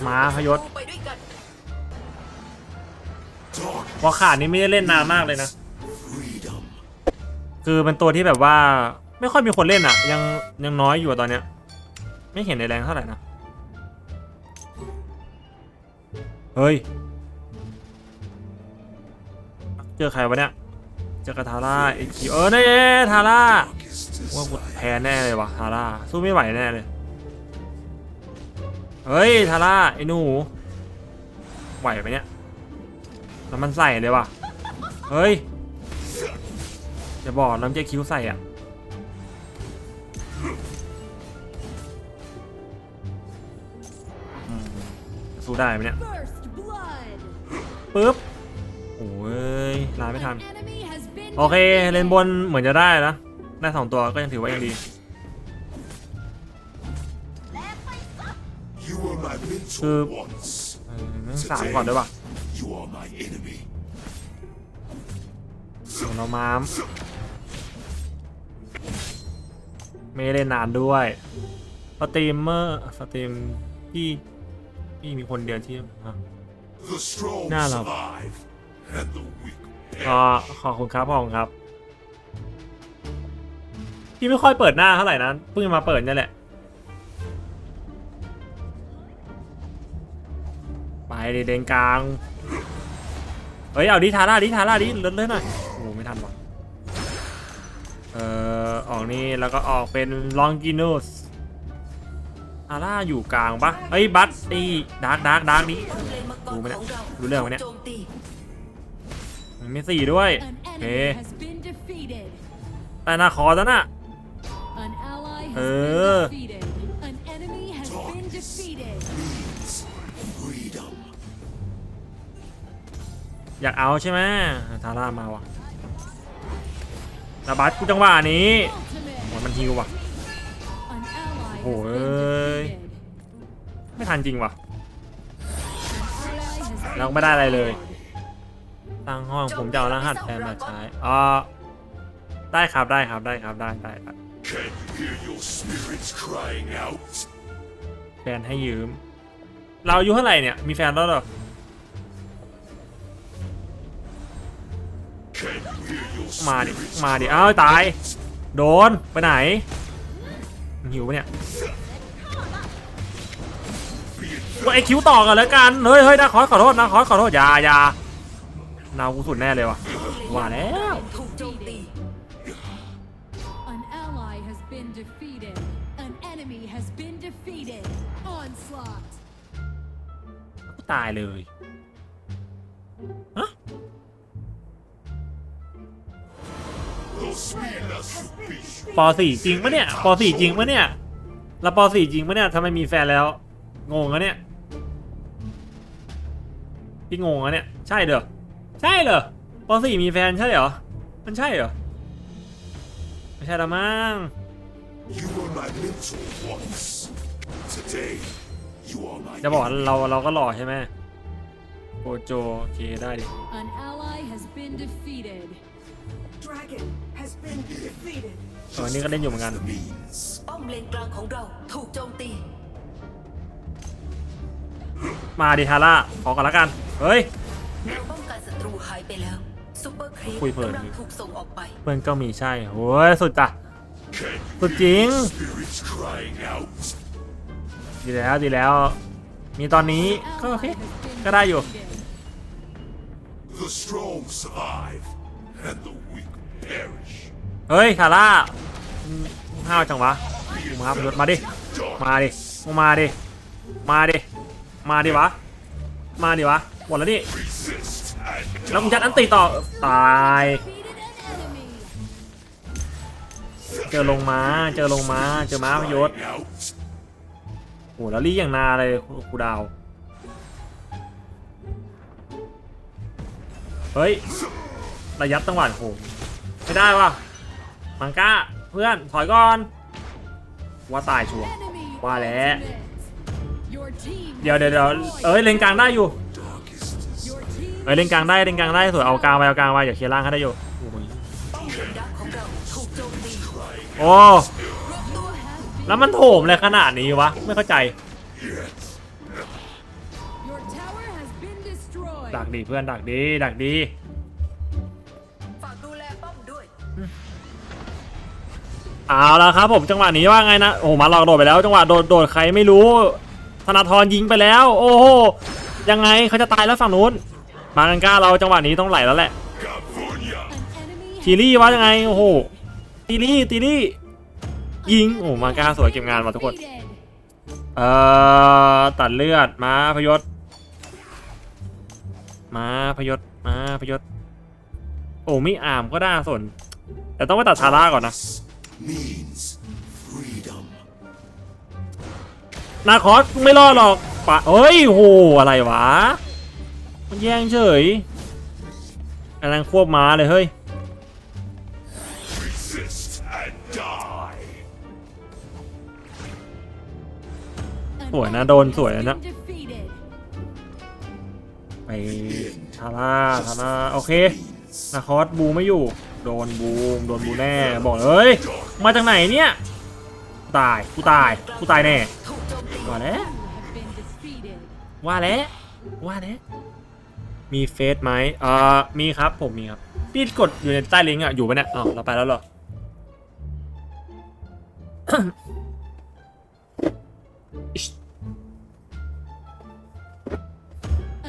ปามาพยศไปด้วยกันวอขาดนี่ไม่ได้เล่นนานมากเลยนะ Freedom. คือเป็นตัวที่แบบว่า ไม่ค่อยมีคนเล่นอะ ยังยังน้อยอยู่อะตอนเนี้ย ไม่เห็นในแรงเท่าไหร่นะ เฮ้ย เจอใครวะเนี่ย เจอกระทาร่าไอคิวเออนี่ทาร่า Darkest ว่า is กู light. แพ้แน่เลยวะทาร่าสู้ไม่ไหวแน่เลย เฮ้ยทาร่าไอ้หนูไหวไหมเนี่ยแล้วมันใส่เลยวะเฮ้ยจะบอกน้ำเจ๊คิ้วใส่อะอืมจะสู้ได้ไหมเนี่ย First blood. ปึ๊บโอ้ยลาไม่ทัน An enemy has been โอเคเลนบน defeated. เหมือนจะได้นะ ได้สองตัวก็ยังถือว่ายังดี my mentor Uh, once. เองสามก่อนด้วยป่ะ You are my enemy. ส่วนเรามามไม่ได้เลนานด้วยสตรีมเมอร์สตรีมที่ที่มีคนเดียวที่อะ The strong Nah, love. survive, and the weak ก็ขอบคุณครับขอบคุณครับพี่ไม่ค่อยเปิดหน้าเท่าไหร่นะเพิ่งมาเปิดนี่แหละ ดิเดนกลาง เฮ้ย เอาดิทาร่าดิทาร่าดิเลื่อนเลื่อนหน่อยโอ้โหไม่ทันว่ะเอ่อออกนี่แล้วก็ออกเป็นลองกินูสทาร่าอยู่กลางปะเฮ้ยบัตตีดาร์กดาร์กดาร์กดิเครื่องเล่นมังกรรู้ไหมเนี่ยของเรารู้เรื่องไหมเนี่ยโจมตีมันมีสี่ด้วย An โอเค enemy has been defeated. แต่นาคอแล้วน่ะ An ally has อยากเอาใช่ไหมทาร่ามาว่ะแต่บัสกูจังหวะนี้มันฮิวว่ะ An ally has Oh, been ơi. defeated. ไม่ทันจริงว่ะ An ally has been แล้วก็ไม่ได้อะไรเลยตั้งห้องผมจะเอารหัสแทนมาใช้อ๋อได้ครับได้ครับได้ครับได้ได้ครับแฟนให้ยืม เราอายุเท่าไหร่เนี่ย มีแฟนแล้วหรอ มาดิ spirits มาดิ crying อ้าวตาย out? โดน ไปไหน หิวปะเนี่ยว่าไอคิวต่อกันแล้วกัน เฮ้ยเฮ้ยนะขอขอโทษนะขอขอโทษ อย่าอย่านากูสุดแน่เลยว่ะว่าแล้วถูกโจมตี An ally has been defeated. An enemy has been defeated. Onslaught. ตายเลย ปสี่จริงปะเนี่ยปสี่จริงปะเนี่ยแล้วปสี่จริงปะเนี่ยทำไมมีแฟนแล้ว งงอะเนี่ยพี่งงอะเนี่ยใช่เด้อใช่เหรอปสี่มีแฟนใช่เหรอมันใช่เหรอไม่ใช่ละมั้ง Today, จะบอกเราเราก็หล่อใช่ไหมโกโจโอเคได้ดิ An ally has been defeated. Dragon has been defeated ออนี่ก็เล่นอยู่เหมือนกัน The means. ป้อมเลนกลางของเราถูกโจมตี มาดิทาร่าขอก่อนละกัน เฮ้ยแนวป้องกันศัตรูหายไปแล้วซูเปอร์ครีปคุยเพลิน กำลังถูกส่งออกไปเพื่อนก็มีใช่โอ้ยสุดจ้ะ Can สุดจริง you hear spirits crying out? ดีแล้วดีแล้ว มีตอนนี้ An ก็โอ ally เค has been ก็ได้อยู่ defeated. The strong survive, and the weak perish. เฮ้ยทาร่าห้าวจังวะมาครับยศมาดิ มาดิมึงมาดิ มาดิ มาดิวะ มาดิวะ หมดแล้วนี่ แล้วมึงจัดอันตีต่อ ตาย เจอลงมา เจอลงมา เจอม้าพยศโอ้แล้วรีอย่างนาเลยครูดาว เฮ้ย ระยับจังหวะโหไม่ได้ว่ะ มังก้าเพื่อนถอยก่อน ว่าตายชัวร์ว่าแล้วเดี๋ยวเดี๋ยวเดี๋ยวเอ้ยเลนกลางได้อยู่เอ้ยเลนกลางได้เลนกลางได้สวยเอากลางไปเอากลางไปอย่าเคลียร์ล่างให้ได้อยู่โอ้แล้วมันโถมอะไรขนาดนี้วะไม่เข้าใจดักดีเพื่อนดักดีดักดี เอาละครับผมจังหวะนี้ว่าไงนะโอ้มาหลอกโดดไปแล้ว จังหวะโดดโดดใครไม่รู้ ธนาธรยิงไปแล้ว โอ้โหยังไงเขาจะตายแล้วฝั่งนู้น มากันกล้าเราจังหวะนี้ต้องไหลแล้วแหละทีรี่ว่ายังไงโอ้โหทีรี่ทีรี่ยิงโอ้มาก้าสวยเก็บงานมาทุกคนเอ่อตัดเลือดมาพยศมาพยศมาพยศโอ้ไม่อามก็ได้สนแต่ต้องไปตัดทาร่าก่อนนะ Means freedom. นาคอสไม่รอดหรอกปะเอ้ยโหอะไรวะ มันแย่งเฉยกำลังควบม้าเลยเฮ้ย Resist and die. An สวยนะ enemy โดน has สวยนะ been defeated. ไปทาร่าทาร่าโอเคนาคอสบูไม่อยู่ โดนบูมโดนบูแน่บอกเลยเฮ้ยมาจากไหนเนี่ยตายกูตายกูตายแน่ถูกโจมตีว่าแล้ว You have been defeated. ว่าแล้วว่าแล้วมีเฟซไหมเอ่อมีครับผมมีครับพี่กดอยู่ในใต้ลิงก์อะอยู่ปะเนี่ยอ๋อเราไปแล้วเหรอ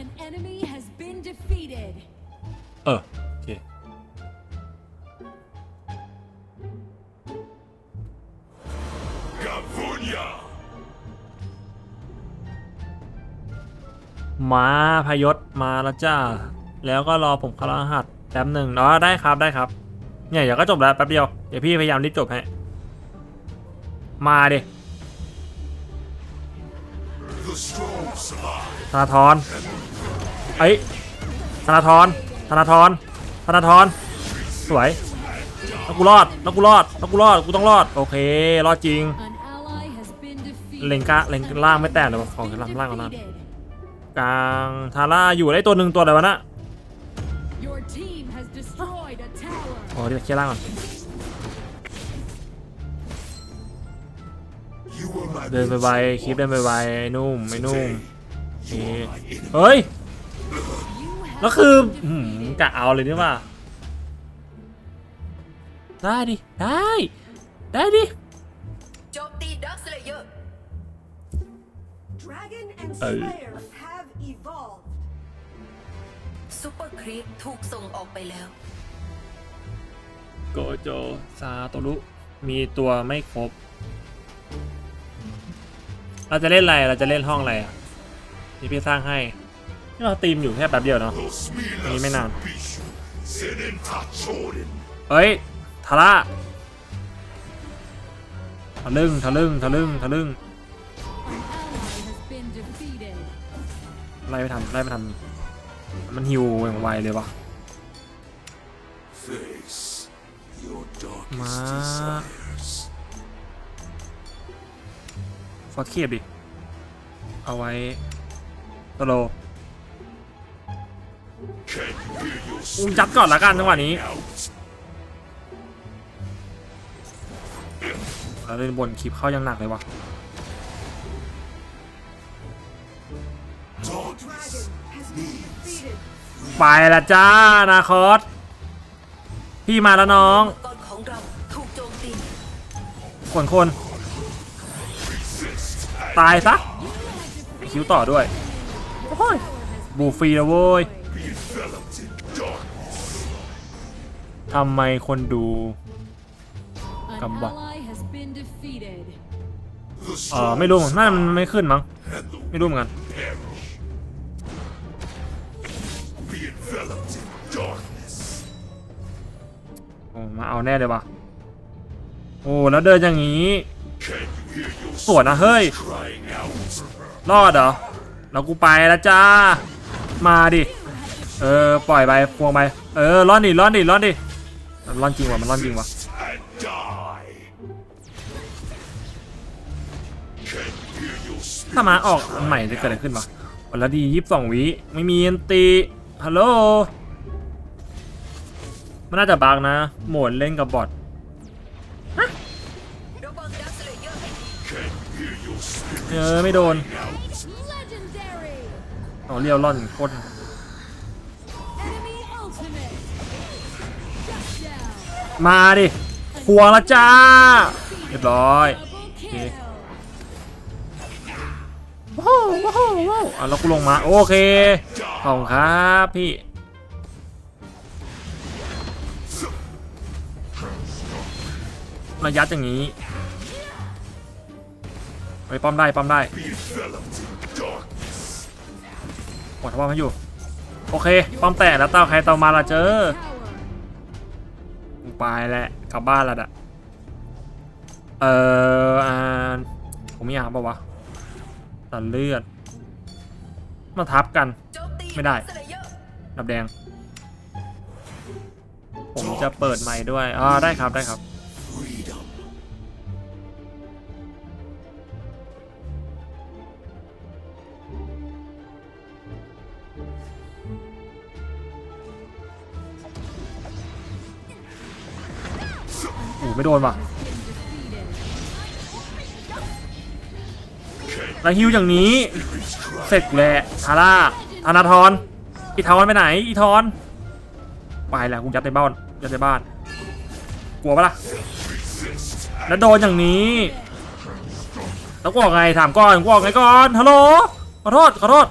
An enemy has been defeated. เออโอเค มาพยศมาแล้วจ้า แล้วก็รอผมเข้ารหัสแป๊บหนึ่งเนาะได้ครับได้ครับ เนี่ยเดี๋ยวก็จบแล้วแป๊บเดียว เดี๋ยวพี่พยายามรีบจบให้มาดิ The strong survive. ธนาธรเอ้ยธนาธรธนาธรธนาธรสวยแล้วกูรอดแล้วกูรอดแล้วกูรอดกูต้องรอด โอเค รอดจริง An ally has been defeated. เลงกะเลงล่างไม่แตกเลยวะของ Been ล่างล่างก่อนนะ defeated. กลางทาร่าอยู่ได้ตัวหนึ่งตัวอะไรวะนะโอ้เดี๋ยวเคลียร์ล่างก่อน เดินไปไวคลิปเดินไปไวนุ่มไอ้นุ่ม You are my enemy. เฮ้ย แล้วคือกะเอาเลยนี่ว่า ได้ดิ ได้ ได้ดิโจมตีดักสเลเยอร์ Dragon and Oh. Slayer have evolved. ซูเปอร์ครีปถูกส่งออกไปแล้ว โกโจซาโตรุมีตัวไม่ครบ เราจะเล่นอะไร เราจะเล่นห้องอะไรอะที่พี่สร้างให้ที่เราตีมอยู่แค่แป๊บเดียวเนาะ Los Ni me Milas nada. Bishu. Senenta Chorin. เฮ้ย ทาร่าทะลึ่ง ทะลึ่ง ทะลึ่ง ทะลึ่ง ไล่ไปทำไล่ไปทำมันฮิวอย่างไวเลยวะ Face your darkest Ma. desires. ฟอสเคียบดิ เอาไว้ตโล Can you hear your อุ้ยยัดก่อนละกันจังหวะนี้ out? เราเล่นบนคลิปเข้ายังหนักเลยวะ ไปละจ้านาคอสพี่มาแล้วน้องก่อนของเราถูกโจมตีขนคน ตายซะคิวต่อด้วยโอ้ยบูฟรีแล้วเว้ย enveloped in darkness. ทำไมคนดู An Cầm bạc. ally has been defeated. The เออ strong ไม่รู้น่าจะมันไม่ขึ้นมั้ง and the ไม่รู้เหมือนกัน มาเอาแน่เลยวะโอ้แล้วเดินอย่างนี้ สวนนะเฮ้ย รอดเหรอแล้วกูไปแล้วจ้า มาดิ เออปล่อยไปพวงไปเออร้อนดิร้อนดิร้อนดิมันร้อนจริงวะมันร้อนจริงวะถ้ามาออกอันใหม่จะเกิดอะไรขึ้นวะวันละดียี่สิบสองวิไม่มีอันตีฮัลโหล มันน่าจะบักนะ โหมดเล่นกับบอทเออไม่โดน Legendary! อ๋อเรียวล่อนโคตรมาดิควงละจ้า เรียบร้อย Double kill! ว้าวว้าวว้าวอะแล้วกูลงมา โอเคขอบคุณครับพี่ ระยัดอย่างนี้ไปป้อมได้ป้อมได้กดป้อมให้อยู่ โอเค ป้อมแตกแล้วเต้าใครเต้ามาละเจอไปแหละกลับบ้านแล้วอะเอออ่าผมไม่อยากปะวะตัดเลือด มาทับกัน ไม่ได้ร์ดับแดง ผมจะเปิดไมค์ด้วย อ่า ได้ครับ ได้ครับ ไม่โดนว่ะแล้วฮิวอย่างนี้ เสร็จแหละทาร่าธนาธรอีทอนไปไหน อีทอนไปแหละกูยัดในบ้านยัดในบ้าน กลัวปะล่ะ แล้วโดนอย่างนี้ แล้วกูออกไงถามก่อนกูออกไงก่อนฮัลโหลขอโทษขอโทษ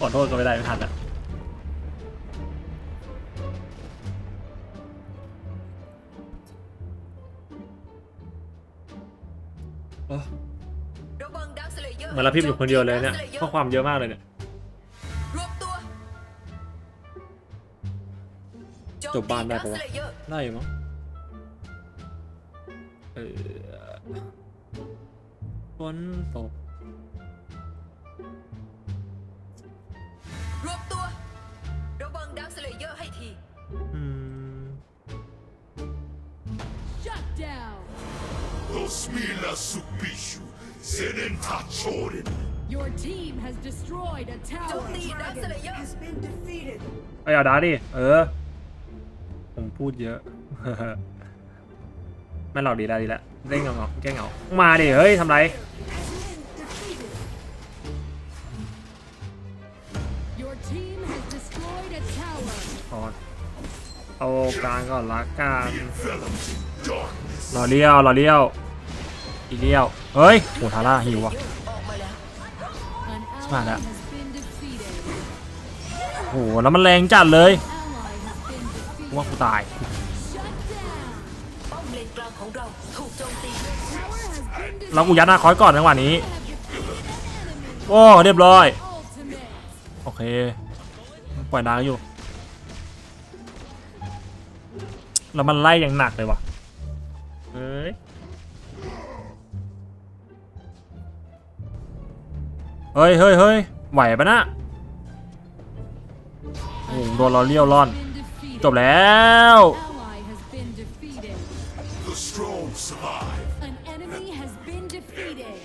ขอโทษก็ไม่ได้ไม่ทันอะ เลเยอร์เหมือนเราพิมพ์อยู่คนเดียวเลยเนี่ยข้อความเยอะมากเลยเนี่ยรวบตัวจบบ้านได้ปะวะได้อยู่มั้งเออฝนตกรวบตัวระวังดักสเลเยอร์ให้ที อืม Shut down! Osmila Subishu. Zenenta Chorin. Your team has destroyed a โจม tower! ตีดักสเลเยอร์ Has been defeated. เอ้ยเอาดาดิเออ ผมพูดเยอะ ไม่หลอกดีแล้วดีแล้วเล่นเหงาเหงาแก้เหงามาดิเฮ้ยทำไร Has been defeated. Your team has destroyed a tower! พอเอากลางก่อนละกัน Enveloped in darkness. รอเลี้ยวรอเลี้ยว อีเดียวเฮ้ยโอ้ทาร่าหิวอะมาแล้วโอ้โหแล้วมันแรงจัดเลยว่ากูตายเรากูยัดหน้าคอยก่อนจังวันนี้โอ้เรียบร้อยโอเคปล่อยดางอยู่แล้วมันไล่อย่างหนักเลยว่ะ เฮ้ยเฮ้ยเฮ้ยไหวปะนะโอ้โหโดนเราเลี้ยวร่อน Been defeated. จบแล้ว Ally has been defeated. The strong survive. An enemy has been defeated.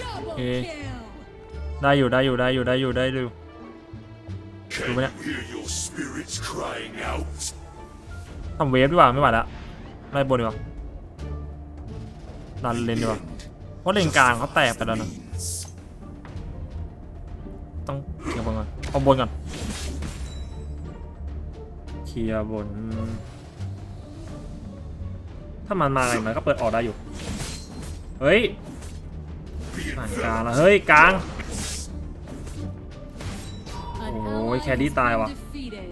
Double Okay. kill. ได้อยู่ได้อยู่ได้อยู่ได้อยู่ได้อยู่ Can Đúng you đấy. hear your spirits crying out? ทำเวฟดีกว่าไม่ไหวแล้วไล่บนดีกว่าดันเลนดีกว่าเพราะเลนกลางเขาแตกไปแล้วนะ เอาบนก่อน เคลียร์บน ถ้ามันมาอะไรมันก็เปิดออกได้อยู่ เฮ้ย be ผ่านกลาง enveloped แล้วเฮ้ยกลาง An Oh, ally Kelly has tài been ว่ะ defeated.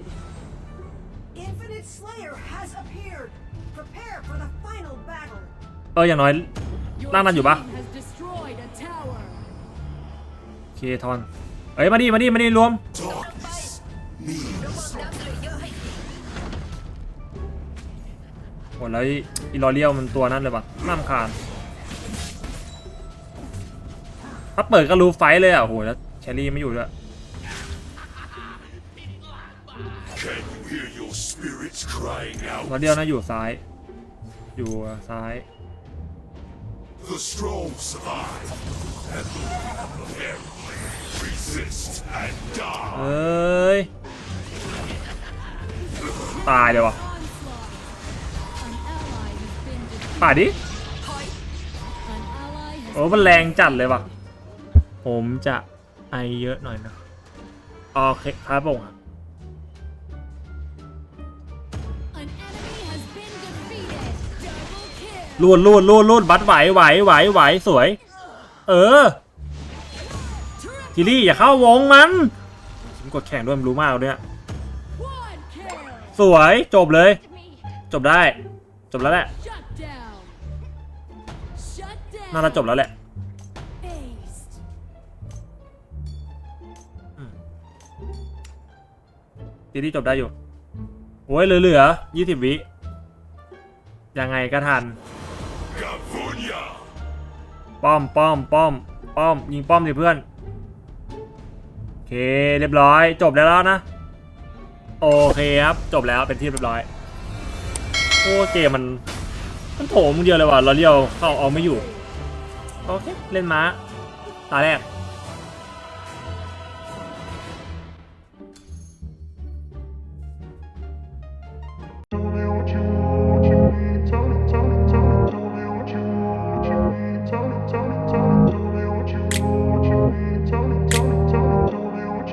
Infinite Slayer has appeared. Prepare for the final battle. เอออย่างน้อย Your ร่างนั้นอยู่ปะ team has destroyed a tower. เคทอน เอ้ยมาดิมาดิมาดิรวม darkness ระวั means งดักสเลเยอร์ให้ทีหมดแล้วอีลอเรียลมันตัวนั้นเลยปะน่ารำคาญถ้าเปิดก็รู้ไฟเลยอะโหแล้วแครี่ไม่อยู่ด้วย Can you hear your spirits crying ลอเรียลนะอยู่ซ้าย อยู่ซ้าย The strong survive. And the weak perish. เอ้ย ตายเลยวะป่าดิ โอ้มันแรงจัดเลยว่ะผมจะไอเยอะหน่อยนะ โอเคครับผมลูนลูนลูนลูนบัตไหวไหวไหวไหวสวย เออ ทีรี่อย่าเข้าวงมันผมกดแข่งด้วยมันรู้มากเลยเนี่ยสวยจบเลย จบได้ จบแล้วแหละน่าจะจบแล้วแหละทีรี่จบได้อยู่ โอ้ยเหลือๆยี่สิบวิ ยังไงก็ทัน ป้อมป้อมป้อมป้อมยิงป้อมสิเพื่อน เคเรียบร้อย จบแล้วนะ โอเคครับจบแล้วเป็นที่เรียบร้อยโอ้เกมมันมันโถมเดียวเลยว่ะเราเรียวเข้าเอาไม่อยู่ โอเค เล่นม้าตาแรก